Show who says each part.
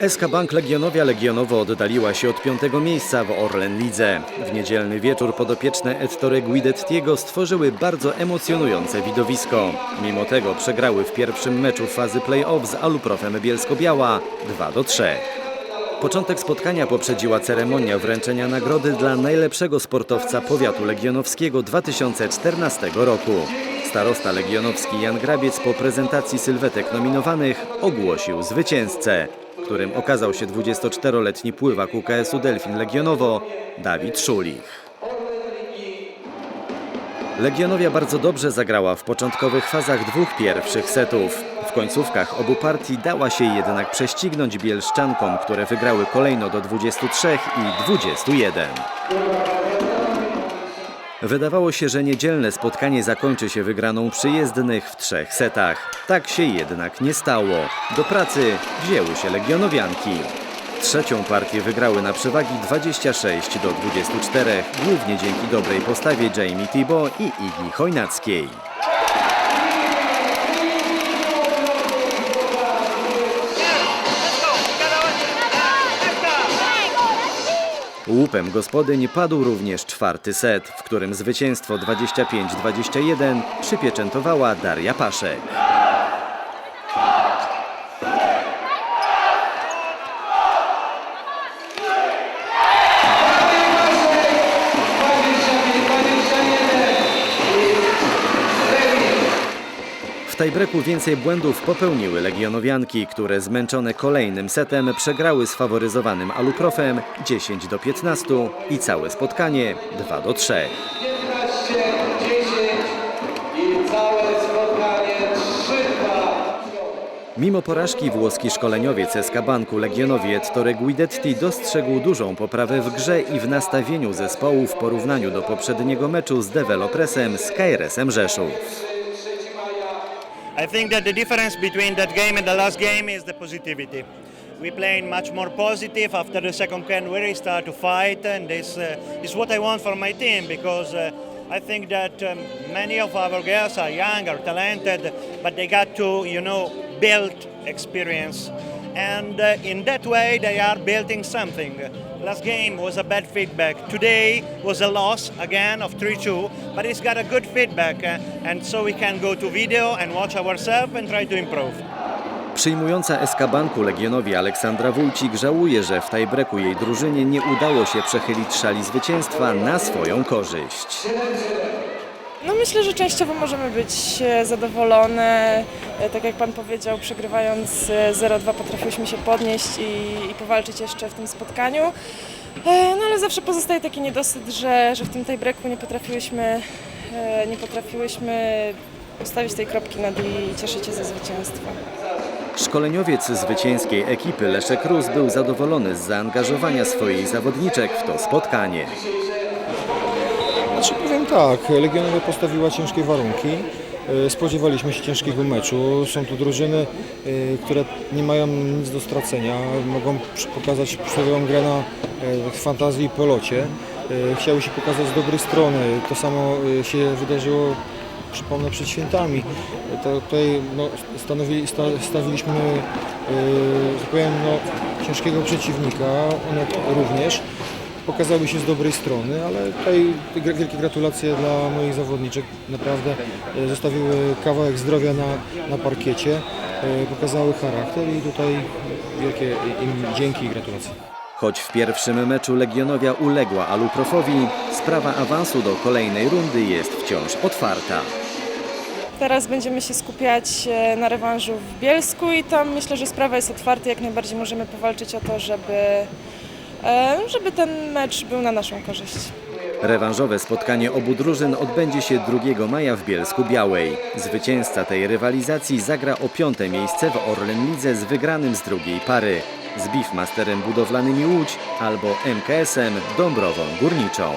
Speaker 1: SK Bank Legionowia Legionowo oddaliła się od piątego miejsca w Orlen Lidze. W niedzielny wieczór podopieczne Ettore Guidettiego stworzyły bardzo emocjonujące widowisko. Mimo tego przegrały w pierwszym meczu fazy play-off z Aluprofem Bielsko-Biała 2 do 3. Początek spotkania poprzedziła ceremonia wręczenia nagrody dla najlepszego sportowca powiatu legionowskiego 2014 roku. Starosta legionowski Jan Grabiec po prezentacji sylwetek nominowanych ogłosił zwycięzcę, którym okazał się 24-letni pływak UKS-u Delfin Legionowo Dawid Szulich. Legionowia bardzo dobrze zagrała w początkowych fazach dwóch pierwszych setów. W końcówkach obu partii dała się jednak prześcignąć Bielszczankom, które wygrały kolejno do 23 i 21. Wydawało się, że niedzielne spotkanie zakończy się wygraną przyjezdnych w trzech setach. Tak się jednak nie stało. Do pracy wzięły się legionowianki. Trzecią partię wygrały na przewagi 26 do 24, głównie dzięki dobrej postawie Jamie Thibault i Igi Chojnackiej. Łupem gospodyń padł również czwarty set, w którym zwycięstwo 25-21 przypieczętowała Daria Paszek. W tajbreku więcej błędów popełniły legionowianki, które zmęczone kolejnym setem przegrały z faworyzowanym Aluprofem 10 do 15 i całe spotkanie 2 do 3.
Speaker 2: 15, 10 i całe spotkanie 3-2.
Speaker 1: Mimo porażki włoski szkoleniowiec SK Banku Legionowi Ettore Guidetti dostrzegł dużą poprawę w grze i w nastawieniu zespołu w porównaniu do poprzedniego meczu z Developresem z KRS-em Rzeszów.
Speaker 3: I think that the difference between that game and the last game is the positivity. We played much more positive after the second can really start to fight, and this uh, is what I want for my team because uh, I think that um, many of our girls are young, are talented, but they got to, you know, build experience, and uh, in that way they are building something. Last game was a bad feedback. Today was a loss again of 3-2, but it's got a good feedback, uh, and so we can go to video and watch ourselves and try to improve.
Speaker 1: Przyjmująca SK Banku Legionowi Aleksandra Wójcik żałuje, że w tajbreku jej drużynie nie udało się przechylić szali zwycięstwa na swoją korzyść.
Speaker 4: No myślę, że częściowo możemy być e, zadowolone. E, Tak jak Pan powiedział, przegrywając e, 0-2 potrafiłyśmy się podnieść i, i powalczyć jeszcze w tym spotkaniu. E, No ale zawsze pozostaje taki niedosyt, że, że w tym tiebreaku nie potrafiłyśmy, e, nie potrafiłyśmy ustawić tej kropki nad i cieszyć się ze zwycięstwa.
Speaker 1: Szkoleniowiec zwycięskiej ekipy Leszek Rus był zadowolony z zaangażowania swojej zawodniczek w to spotkanie.
Speaker 5: Znaczy powiem tak, Legionowa postawiła ciężkie warunki. E, Spodziewaliśmy się ciężkiego meczu. Są to drużyny, e, które nie mają nic do stracenia. Mogą pokazać swoją grę na e, fantazji i polocie. Chciały się pokazać z dobrej strony. To samo się wydarzyło, przypomnę, przed świętami. To tutaj no, stanowi, sta, stawiliśmy, tak powiem, no, ciężkiego przeciwnika. One również pokazały się z dobrej strony, ale tutaj wielkie gratulacje dla moich zawodniczek. Naprawdę e, zostawiły kawałek zdrowia na, na parkiecie, e, pokazały charakter i tutaj wielkie im dzięki i gratulacje.
Speaker 1: Choć w pierwszym meczu Legionowia uległa Aluprofowi, sprawa awansu do kolejnej rundy jest wciąż otwarta.
Speaker 4: Teraz będziemy się skupiać e, na rewanżu w Bielsku i tam myślę, że sprawa jest otwarta. Jak najbardziej możemy powalczyć o to, żeby, żeby ten mecz był na naszą korzyść.
Speaker 1: Rewanżowe spotkanie obu drużyn odbędzie się 2 maja w Bielsku Białej. Zwycięzca tej rywalizacji zagra o piąte miejsce w Orlen Lidze z wygranym z drugiej pary z Beefmasterem Budowlanymi Łódź albo MKS-em Dąbrową Górniczą.